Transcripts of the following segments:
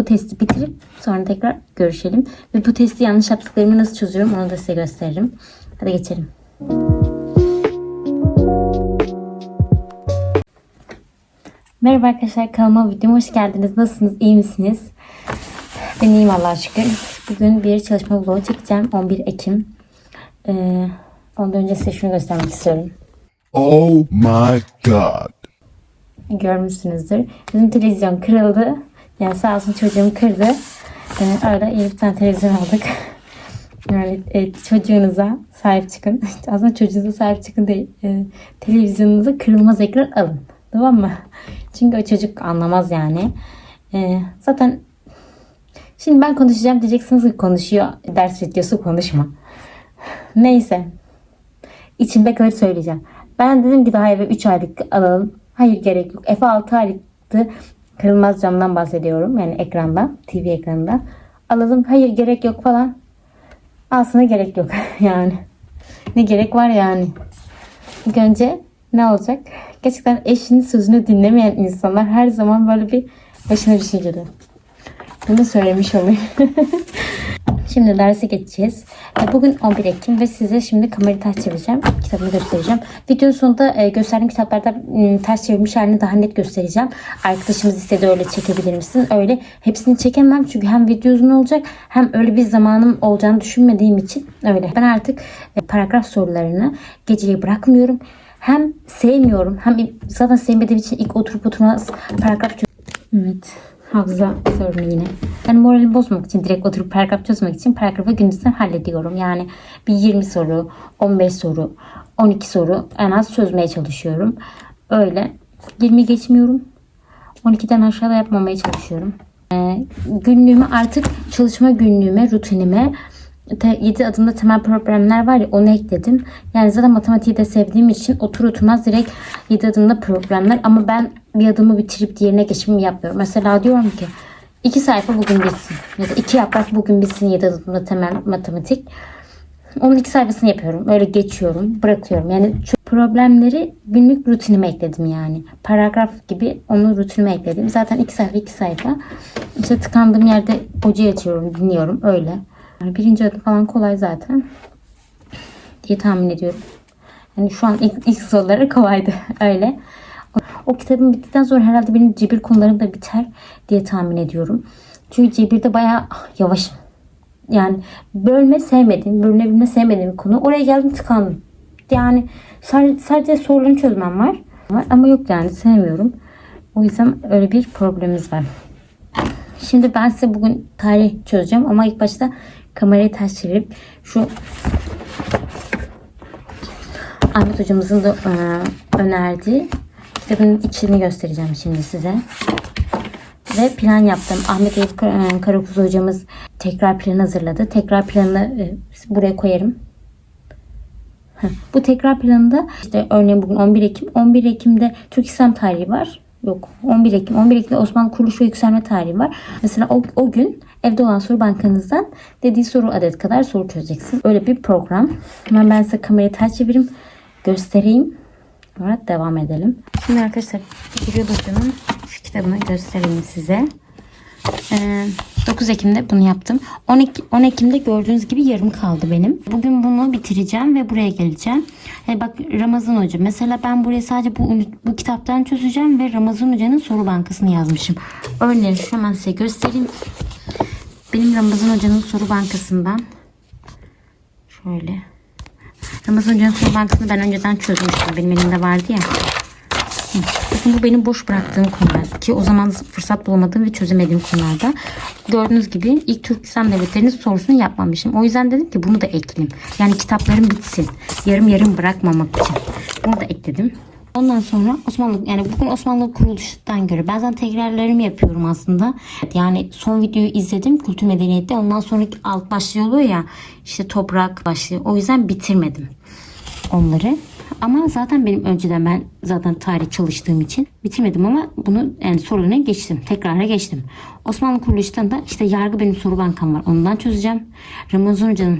Bu testi bitirip sonra tekrar görüşelim. Ve bu testi yanlış yaptıklarımı nasıl çözüyorum onu da size gösteririm. Hadi geçelim. Merhaba arkadaşlar kanalıma videoma hoş geldiniz. Nasılsınız? İyi misiniz? Ben iyiyim Allah'a şükür. Bugün bir çalışma vlogu çekeceğim. 11 Ekim. Ee, ondan önce size şunu göstermek istiyorum. Oh my god. Görmüşsünüzdür. Bizim televizyon kırıldı. Yani sağ olsun çocuğum kırdı. Ee, arada iyi bir tane televizyon aldık. Yani e, çocuğunuza sahip çıkın. Aslında çocuğunuza sahip çıkın değil. E, televizyonunuza kırılmaz ekran alın. Tamam mı? Çünkü o çocuk anlamaz yani. E, zaten şimdi ben konuşacağım diyeceksiniz ki konuşuyor. Ders videosu konuşma. Neyse. İçimde kalır söyleyeceğim. Ben dedim ki daha eve 3 aylık alalım. Hayır gerek yok. Efe 6 aylıktı. Kırılmaz camdan bahsediyorum. Yani ekranda. TV ekranında. Alalım. Hayır gerek yok falan. Aslında gerek yok yani. Ne gerek var yani. İlk önce ne olacak? Gerçekten eşinin sözünü dinlemeyen insanlar her zaman böyle bir başına bir şey geliyor. Bunu söylemiş olayım. Şimdi derse geçeceğiz. E, Bugün 11 Ekim ve size şimdi kamerayı ters çevireceğim. Kitabını göstereceğim. Videonun sonunda e, gösterdiğim kitaplarda m, ters çevirmiş halini daha net göstereceğim. Arkadaşımız istedi öyle çekebilir misin? Öyle hepsini çekemem çünkü hem video uzun olacak hem öyle bir zamanım olacağını düşünmediğim için öyle. Ben artık e, paragraf sorularını geceye bırakmıyorum. Hem sevmiyorum hem zaten sevmediğim için ilk oturup oturmaz paragraf Evet. Hafıza sorunu yine. Ben moralimi bozmak için direkt oturup paragraf çözmek için paragrafı gündüzden hallediyorum. Yani bir 20 soru, 15 soru, 12 soru en az çözmeye çalışıyorum. Öyle. 20 geçmiyorum. 12'den aşağıda yapmamaya çalışıyorum. Ee, günlüğüme artık çalışma günlüğüme, rutinime 7 adımda temel problemler var ya onu ekledim. Yani zaten matematiği de sevdiğim için otur oturmaz direkt 7 adımda problemler ama ben bir adımı bitirip diğerine geçimimi yapmıyorum. Mesela diyorum ki 2 sayfa bugün bitsin ya da 2 yaprak bugün bitsin 7 adımda temel matematik. Onun iki sayfasını yapıyorum. Öyle geçiyorum, bırakıyorum. Yani problemleri günlük rutinime ekledim yani. Paragraf gibi onu rutinime ekledim. Zaten iki sayfa iki sayfa. İşte tıkandığım yerde hocayı açıyorum, dinliyorum. Öyle. Yani birinci adım falan kolay zaten. Diye tahmin ediyorum. Yani şu an ilk, ilk soruları kolaydı. Öyle. O, kitabın bittikten sonra herhalde benim cebir konularım da biter diye tahmin ediyorum. Çünkü cebirde bayağı yavaşım. Yani bölme sevmediğim, bölünebilme sevmediğim konu. Oraya geldim tıkandım. Yani sadece, sadece çözmem var. Ama yok yani sevmiyorum. O yüzden öyle bir problemimiz var. Şimdi ben size bugün tarih çözeceğim ama ilk başta kamerayı ters çevirip şu Ahmet hocamızın da önerdiği kitabın içini göstereceğim şimdi size. Ve plan yaptım. Ahmet Eyüp Kar- Karakuz hocamız tekrar plan hazırladı. Tekrar planını e, buraya koyarım. Bu tekrar planında işte örneğin bugün 11 Ekim. 11 Ekim'de Türk İslam tarihi var. Yok 11 Ekim. 11 Ekim'de Osmanlı kuruluş ve yükselme tarihi var. Mesela o, o gün evde olan soru bankanızdan dediği soru adet kadar soru çözeceksin. Öyle bir program. Hemen ben size kamerayı ters çevireyim. Göstereyim. Sonra devam edelim. Şimdi arkadaşlar Gürül Hoca'nın kitabını göstereyim size. Ee, 9 Ekim'de bunu yaptım. 10, Ek- 10 Ekim'de gördüğünüz gibi yarım kaldı benim. Bugün bunu bitireceğim ve buraya geleceğim. Yani bak Ramazan Hoca. Mesela ben buraya sadece bu, bu kitaptan çözeceğim ve Ramazan Hoca'nın soru bankasını yazmışım. Örneğin hemen size göstereyim. Benim Ramazan Hoca'nın soru bankasından şöyle. Ramazan soru bankasını ben önceden çözmüştüm. Benim elimde vardı ya. Bakın bu benim boş bıraktığım konular. Ki o zaman fırsat bulamadığım ve çözemediğim konularda. Gördüğünüz gibi ilk Türk İslam devletlerinin sorusunu yapmamışım. O yüzden dedim ki bunu da ekleyeyim. Yani kitaplarım bitsin. Yarım yarım bırakmamak için. Bunu da ekledim. Ondan sonra Osmanlı yani bugün Osmanlı kuruluştan göre ben zaten tekrarlarımı yapıyorum aslında. Yani son videoyu izledim kültür medeniyette. Ondan sonraki alt başlığı oluyor ya işte toprak başlığı. O yüzden bitirmedim onları. Ama zaten benim önceden ben zaten tarih çalıştığım için bitirmedim ama bunu yani sorularına geçtim. Tekrara geçtim. Osmanlı kuruluştan da işte yargı benim soru bankam var. Ondan çözeceğim. Ramazan Hoca'nın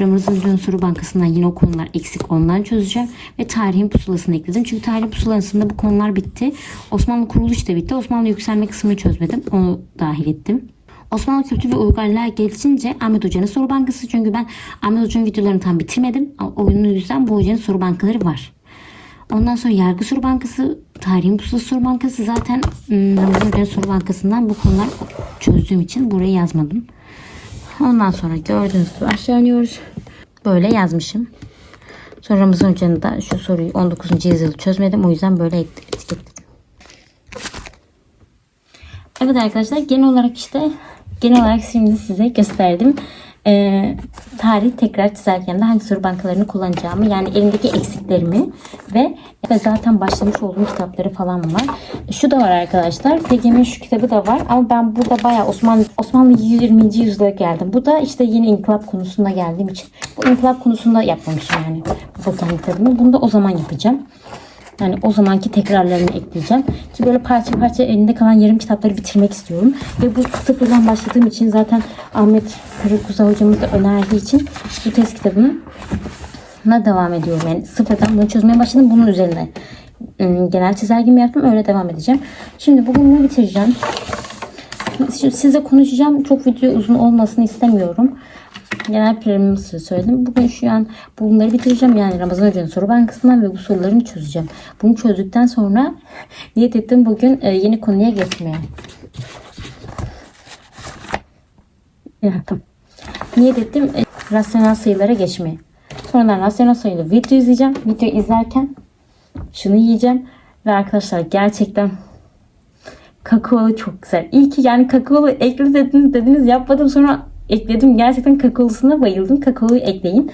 Ramazan Hoca'nın soru bankasından yine o konular eksik ondan çözeceğim. Ve tarihin pusulasını ekledim. Çünkü tarihin pusulasında bu konular bitti. Osmanlı kuruluş da bitti. Osmanlı yükselme kısmını çözmedim. Onu dahil ettim. Osmanlı kültürü ve uygarlığa geçince Ahmet Hoca'nın soru bankası. Çünkü ben Ahmet Hoca'nın videolarını tam bitirmedim. O yüzden bu hocanın soru bankaları var. Ondan sonra yargı soru bankası, tarihin pusulası soru bankası zaten ım, Ramazan soru bankasından bu konular çözdüğüm için buraya yazmadım. Ondan sonra gördüğünüz gibi aşağı iniyoruz. Böyle yazmışım. Sonra Ramazan Hoca'nın da şu soruyu 19. yazılı çözmedim. O yüzden böyle etiketledim. Evet arkadaşlar genel olarak işte genel olarak şimdi size gösterdim. Ee, tarih tekrar çizerken de hangi soru bankalarını kullanacağımı yani elimdeki eksiklerimi ve, ve zaten başlamış olduğum kitapları falan var. Şu da var arkadaşlar. Tege'nin şu kitabı da var ama ben burada bayağı Osmanlı Osmanlı 20. yüzyıla geldim. Bu da işte yine inkılap konusunda geldiğim için bu inkılap konusunda yapmamışım yani bu botanik kitabını. Bunu da o zaman yapacağım. Yani o zamanki tekrarlarını ekleyeceğim. Ki böyle parça parça elinde kalan yarım kitapları bitirmek istiyorum. Ve bu sıfırdan başladığım için zaten Ahmet Karakuza hocamız da önerdiği için bu test kitabını na devam ediyorum. Yani sıfırdan bunu çözmeye başladım. Bunun üzerine ım, genel çizelgimi yaptım. Öyle devam edeceğim. Şimdi bugün bunu bitireceğim. Şimdi size konuşacağım. Çok video uzun olmasını istemiyorum. Genel planımı söyledim. Bugün şu an bunları bitireceğim. Yani Ramazan Hoca'nın soru bankasından ve bu sorularını çözeceğim. Bunu çözdükten sonra niyet ettim bugün e, yeni konuya geçmeye. Ya, tamam. Niyet ettim e, rasyonel sayılara geçmeye. Sonradan rasyonel sayılı video izleyeceğim. Video izlerken şunu yiyeceğim. Ve arkadaşlar gerçekten kakaolu çok güzel. İyi ki yani kakaolu ekle dediniz dediniz yapmadım sonra ekledim. Gerçekten kakaolusuna bayıldım. Kakaoyu ekleyin.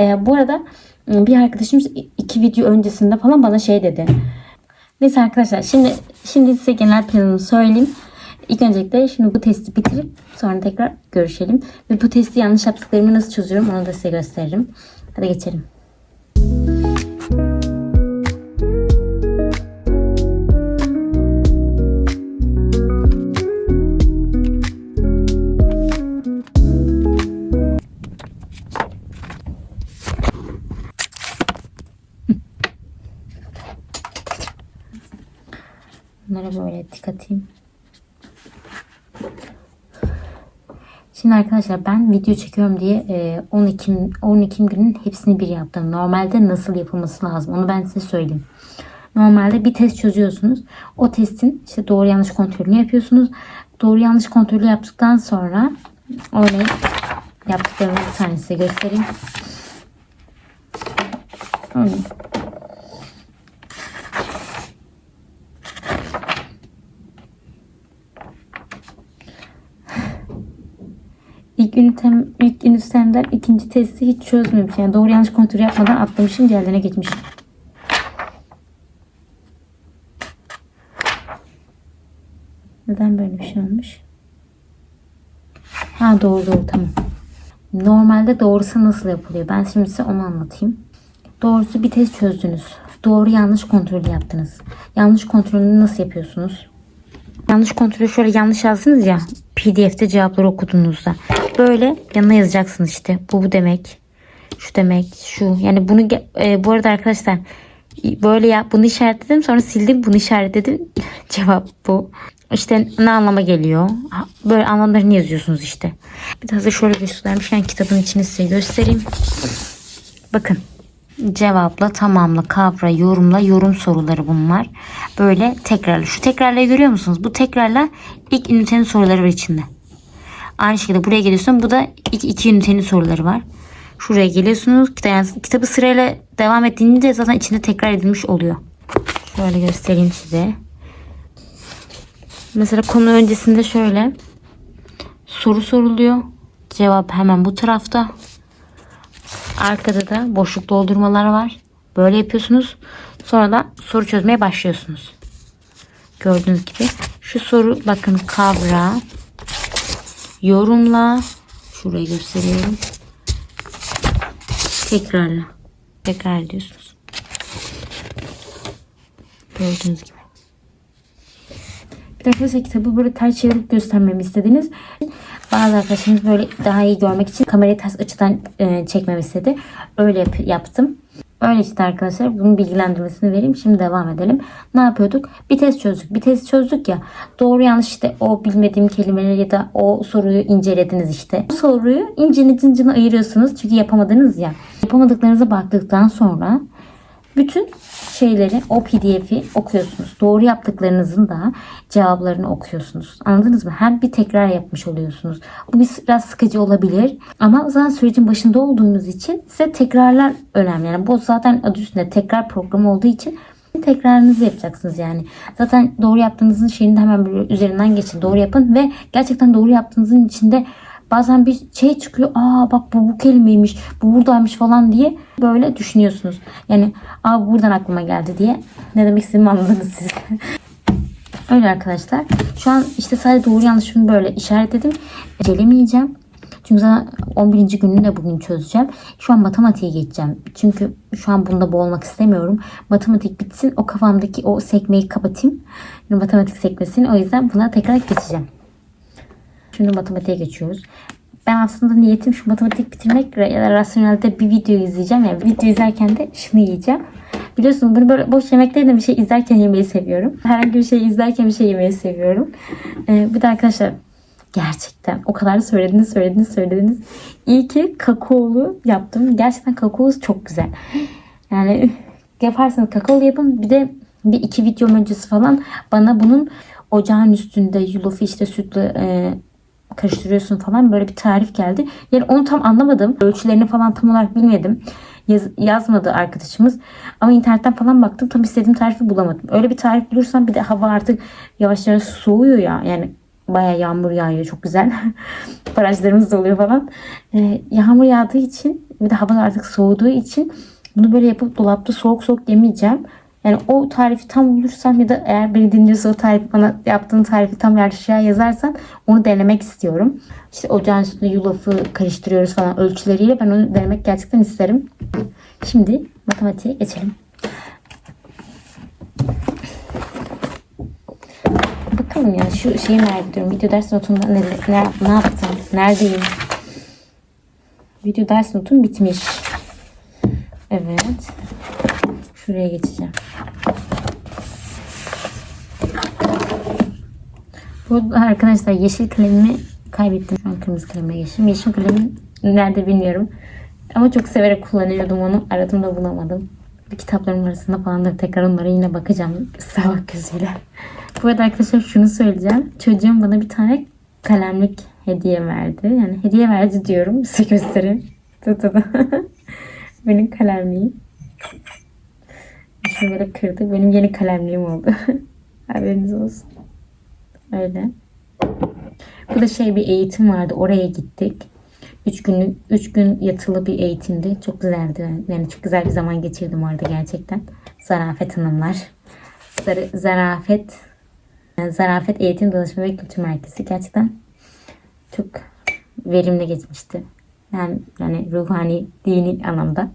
Ee, bu arada bir arkadaşım iki video öncesinde falan bana şey dedi. Neyse arkadaşlar şimdi şimdi size genel planımı söyleyeyim. İlk öncelikle şimdi bu testi bitirip sonra tekrar görüşelim. Ve bu testi yanlış yaptıklarımı nasıl çözüyorum onu da size gösteririm. Hadi geçelim. Bunlara böyle tik atayım. Şimdi arkadaşlar ben video çekiyorum diye e, 10 Ekim 10 Ekim günün hepsini bir yaptım. Normalde nasıl yapılması lazım onu ben size söyleyeyim. Normalde bir test çözüyorsunuz. O testin işte doğru yanlış kontrolünü yapıyorsunuz. Doğru yanlış kontrolü yaptıktan sonra örneğin yaptıklarımı bir tane size göstereyim. Örneğin Ünitem, ilk ünitemden ikinci testi hiç çözmemiş. Yani doğru yanlış kontrol yapmadan atlamışım diğerlerine geçmişim. Neden böyle bir şey olmuş? Ha doğru doğru tamam. Normalde doğrusu nasıl yapılıyor? Ben şimdi size onu anlatayım. Doğrusu bir test çözdünüz. Doğru yanlış kontrolü yaptınız. Yanlış kontrolünü nasıl yapıyorsunuz? Yanlış kontrolü şöyle yanlış yazdınız ya. PDF'de cevapları okuduğunuzda. Böyle yanına yazacaksınız işte. Bu bu demek. Şu demek. Şu. Yani bunu e, bu arada arkadaşlar böyle ya bunu işaretledim sonra sildim bunu işaretledim. Cevap bu. İşte ne anlama geliyor? Böyle anlamlarını yazıyorsunuz işte. Bir de hazır şöyle göstermişken kitabın içini size göstereyim. Bakın. Cevapla, tamamla, kavra, yorumla, yorum soruları bunlar. Böyle tekrarla. Şu tekrarlayı görüyor musunuz? Bu tekrarla ilk ünitenin soruları var içinde. Aynı şekilde buraya geliyorsun. Bu da ilk iki ünitenin soruları var. Şuraya geliyorsunuz. Yani kitabı sırayla devam ettiğinde zaten içinde tekrar edilmiş oluyor. Şöyle göstereyim size. Mesela konu öncesinde şöyle soru soruluyor. Cevap hemen bu tarafta. Arkada da boşluk doldurmalar var. Böyle yapıyorsunuz. Sonra da soru çözmeye başlıyorsunuz. Gördüğünüz gibi. Şu soru bakın kavra. Yorumla. Şurayı gösteriyorum. Tekrarla. Tekrar ediyorsunuz. Gördüğünüz gibi. Bir arkadaşlar kitabı böyle ters çevirip göstermemi istediniz. Bazı arkadaşlarımız böyle daha iyi görmek için kamerayı ters açıdan e, çekmemi istedi. Öyle yap- yaptım. Öyle işte arkadaşlar bunun bilgilendirmesini vereyim. Şimdi devam edelim. Ne yapıyorduk? Bir test çözdük. Bir test çözdük ya. Doğru yanlış işte o bilmediğim kelimeleri ya da o soruyu incelediniz işte. O soruyu incini cincini ayırıyorsunuz. Çünkü yapamadınız ya. Yapamadıklarınıza baktıktan sonra bütün şeyleri o pdf'i okuyorsunuz. Doğru yaptıklarınızın da cevaplarını okuyorsunuz. Anladınız mı? Hem bir tekrar yapmış oluyorsunuz. Bu biraz sıkıcı olabilir. Ama zaten sürecin başında olduğunuz için size tekrarlar önemli. Yani bu zaten adı üstünde tekrar programı olduğu için tekrarınızı yapacaksınız yani. Zaten doğru yaptığınızın şeyini de hemen böyle üzerinden geçin. Doğru yapın ve gerçekten doğru yaptığınızın içinde bazen bir şey çıkıyor. Aa bak bu bu kelimeymiş, bu buradaymış falan diye böyle düşünüyorsunuz. Yani aa bu buradan aklıma geldi diye. Ne demek istediğimi anladınız siz. Öyle arkadaşlar. Şu an işte sadece doğru yanlışımı böyle işaretledim. Celemeyeceğim. Çünkü zaten 11. gününü de bugün çözeceğim. Şu an matematiğe geçeceğim. Çünkü şu an bunda boğulmak istemiyorum. Matematik bitsin. O kafamdaki o sekmeyi kapatayım. Matematik sekmesini. O yüzden buna tekrar geçeceğim. Şimdi matematiğe geçiyoruz. Ben aslında niyetim şu matematik bitirmek ya da rasyonelde bir video izleyeceğim. Yani video izlerken de şunu yiyeceğim. Biliyorsunuz bunu böyle boş yemek değil de bir şey izlerken yemeyi seviyorum. Herhangi bir şey izlerken bir şey yemeyi seviyorum. Ee, bir de arkadaşlar gerçekten o kadar söylediniz söylediniz söylediniz. İyi ki kakaolu yaptım. Gerçekten kakaosu çok güzel. Yani yaparsanız kakaolu yapın. Bir de bir iki video öncesi falan bana bunun ocağın üstünde yulafı işte sütle e, karıştırıyorsun falan böyle bir tarif geldi. Yani onu tam anlamadım. Ölçülerini falan tam olarak bilmedim. Yaz- yazmadı arkadaşımız. Ama internetten falan baktım. Tam istediğim tarifi bulamadım. Öyle bir tarif bulursam bir de hava artık yavaş yavaş soğuyor ya. Yani baya yağmur yağıyor. Çok güzel. Barajlarımız doluyor falan. Ee, yağmur yağdığı için bir de hava artık soğuduğu için bunu böyle yapıp dolapta soğuk soğuk yemeyeceğim. Yani o tarifi tam bulursam ya da eğer beni dinliyorsa o tarifi bana yaptığın tarifi tam aşağıya yazarsan onu denemek istiyorum. İşte ocağın üstünde yulafı karıştırıyoruz falan ölçüleriyle ben onu denemek gerçekten isterim. Şimdi matematiğe geçelim. Bakalım ya şu şeyi merak ediyorum. Video ders notunda ne, ne, ne yaptım? Neredeyim? Video ders notum bitmiş. Evet. Şuraya geçeceğim. Bu arkadaşlar yeşil kalemimi kaybettim. Şu an kırmızı kaleme geçtim. Yeşil kalemim nerede bilmiyorum. Ama çok severek kullanıyordum onu. Aradım da bulamadım. Bu kitaplarım arasında falan da tekrar onlara yine bakacağım. Sağlık gözüyle. Bu arada arkadaşlar şunu söyleyeceğim. Çocuğum bana bir tane kalemlik hediye verdi. Yani hediye verdi diyorum. Size göstereyim. Benim kalemliğim. Şunu böyle kırdı. Benim yeni kalemliğim oldu. Haberiniz olsun. Öyle. Bu da şey bir eğitim vardı. Oraya gittik. Üç günlük, üç gün yatılı bir eğitimdi. Çok güzeldi. Yani çok güzel bir zaman geçirdim orada gerçekten. Zarafet Hanımlar. Zar- zarafet Zarafet Eğitim Danışma ve Kültür Merkezi. Gerçekten çok verimli geçmişti. Yani, yani ruhani, dini anlamda.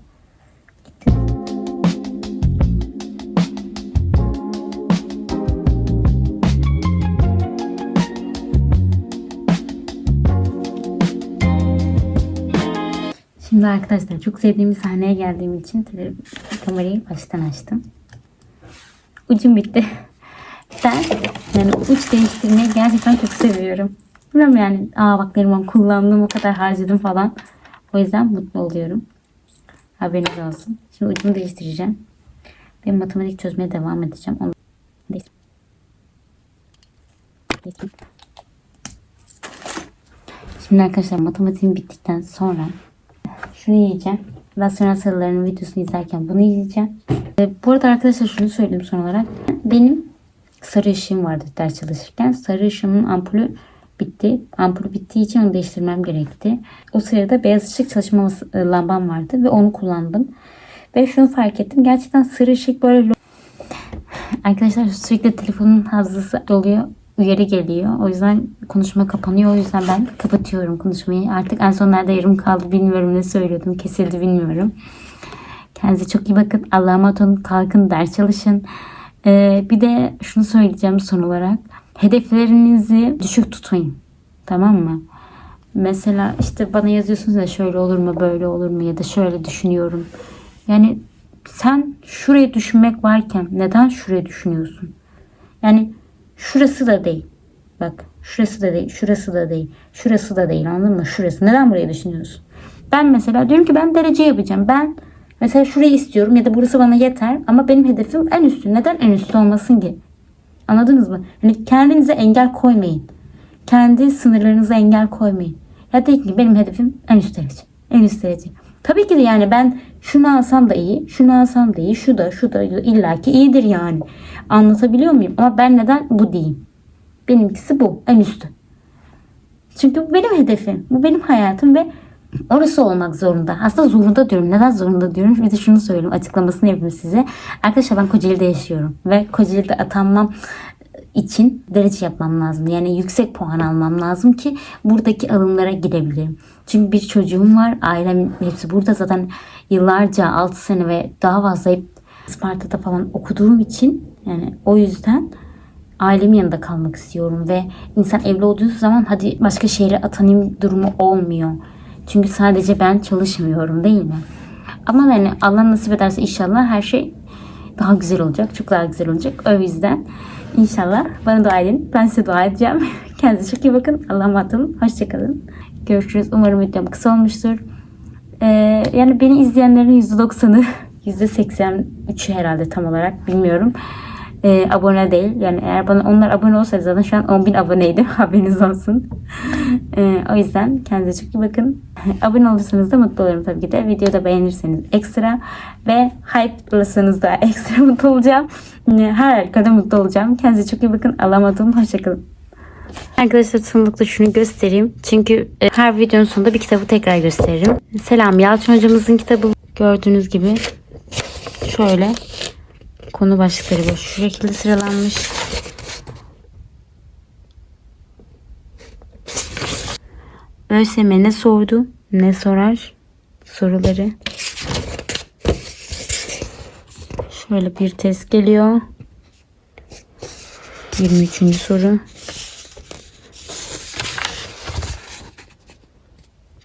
Şimdi arkadaşlar çok sevdiğim bir sahneye geldiğim için kamerayı baştan açtım. Ucum bitti. Ben yani uç değiştirmeyi gerçekten çok seviyorum. Bilmiyorum yani aa bak Neriman kullandım o kadar harcadım falan. O yüzden mutlu oluyorum. Haberiniz olsun. Şimdi ucumu değiştireceğim. Ben matematik çözmeye devam edeceğim. Onu Şimdi arkadaşlar matematiğim bittikten sonra şunu yiyeceğim. Rasyonel sayıların videosunu izlerken bunu yiyeceğim. E, bu arada arkadaşlar şunu söyleyeyim son olarak. Benim sarı ışığım vardı ders çalışırken. Sarı ışığımın ampulü bitti. Ampulü bittiği için onu değiştirmem gerekti. O sırada beyaz ışık çalışma e, lambam vardı ve onu kullandım. Ve şunu fark ettim. Gerçekten sarı ışık böyle Arkadaşlar sürekli telefonun hafızası doluyor. Uyarı geliyor. O yüzden konuşma kapanıyor. O yüzden ben kapatıyorum konuşmayı. Artık en son nerede yarım kaldı bilmiyorum ne söylüyordum. Kesildi bilmiyorum. Kendinize çok iyi bakın. Allah'a emanet olun. Kalkın ders çalışın. Ee, bir de şunu söyleyeceğim son olarak. Hedeflerinizi düşük tutmayın. Tamam mı? Mesela işte bana yazıyorsunuz ya şöyle olur mu böyle olur mu ya da şöyle düşünüyorum. Yani sen şuraya düşünmek varken neden şuraya düşünüyorsun? Yani şurası da değil. Bak şurası da değil, şurası da değil, şurası da değil anladın mı? Şurası. Neden burayı düşünüyorsun? Ben mesela diyorum ki ben derece yapacağım. Ben mesela şurayı istiyorum ya da burası bana yeter ama benim hedefim en üstü. Neden en üstü olmasın ki? Anladınız mı? Hani kendinize engel koymayın. Kendi sınırlarınıza engel koymayın. Ya deyin ki benim hedefim en üst derece. En üst derece. Tabii ki de yani ben şunu alsam da iyi, şunu alsam da iyi, şu da şu da illaki iyidir yani. Anlatabiliyor muyum? Ama ben neden bu diyeyim? Benimkisi bu. En üstü. Çünkü bu benim hedefim. Bu benim hayatım ve orası olmak zorunda. Aslında zorunda diyorum. Neden zorunda diyorum? Bir de şunu söyleyeyim. Açıklamasını yapayım size. Arkadaşlar ben Kocaeli'de yaşıyorum. Ve Kocaeli'de atanmam için derece yapmam lazım. Yani yüksek puan almam lazım ki buradaki alımlara girebilirim. Çünkü bir çocuğum var. Ailem hepsi burada zaten yıllarca 6 sene ve daha fazla hep Sparta'da falan okuduğum için yani o yüzden ailemin yanında kalmak istiyorum ve insan evli olduğu zaman hadi başka şehre atanayım durumu olmuyor. Çünkü sadece ben çalışmıyorum değil mi? Ama yani Allah nasip ederse inşallah her şey daha güzel olacak. Çok daha güzel olacak. O yüzden inşallah bana dua edin. Ben size dua edeceğim. Kendinize çok iyi bakın. Allah'a emanet olun. Hoşçakalın. Görüşürüz. Umarım videom kısa olmuştur. Ee, yani beni izleyenlerin %90'ı %83'ü herhalde tam olarak bilmiyorum. Ee, abone değil. Yani eğer bana onlar abone olsaydı zaten şu an 10.000 aboneydim. Haberiniz olsun. Ee, o yüzden kendinize çok iyi bakın. abone olursanız da mutlu olurum tabii ki de. Videoda beğenirseniz ekstra ve hype'lasanız da ekstra mutlu olacağım. Her halükarda mutlu olacağım. Kendinize çok iyi bakın. Olun. Hoşçakalın. Arkadaşlar sonunda şunu göstereyim. Çünkü e, her videonun sonunda bir kitabı tekrar gösteririm. Selam Yalçın hocamızın kitabı gördüğünüz gibi şöyle konu başlıkları bu. Şu şekilde sıralanmış. ÖSYM ne sordu ne sorar soruları. Şöyle bir test geliyor. 23. soru.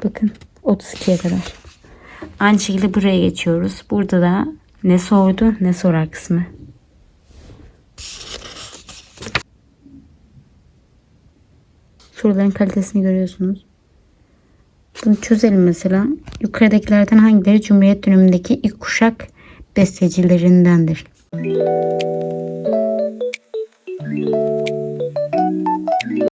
Bakın 32'ye kadar. Aynı şekilde buraya geçiyoruz. Burada da ne sordu ne sorar kısmı. Soruların kalitesini görüyorsunuz. Bunu çözelim mesela. Yukarıdakilerden hangileri Cumhuriyet dönemindeki ilk kuşak bestecilerindendir?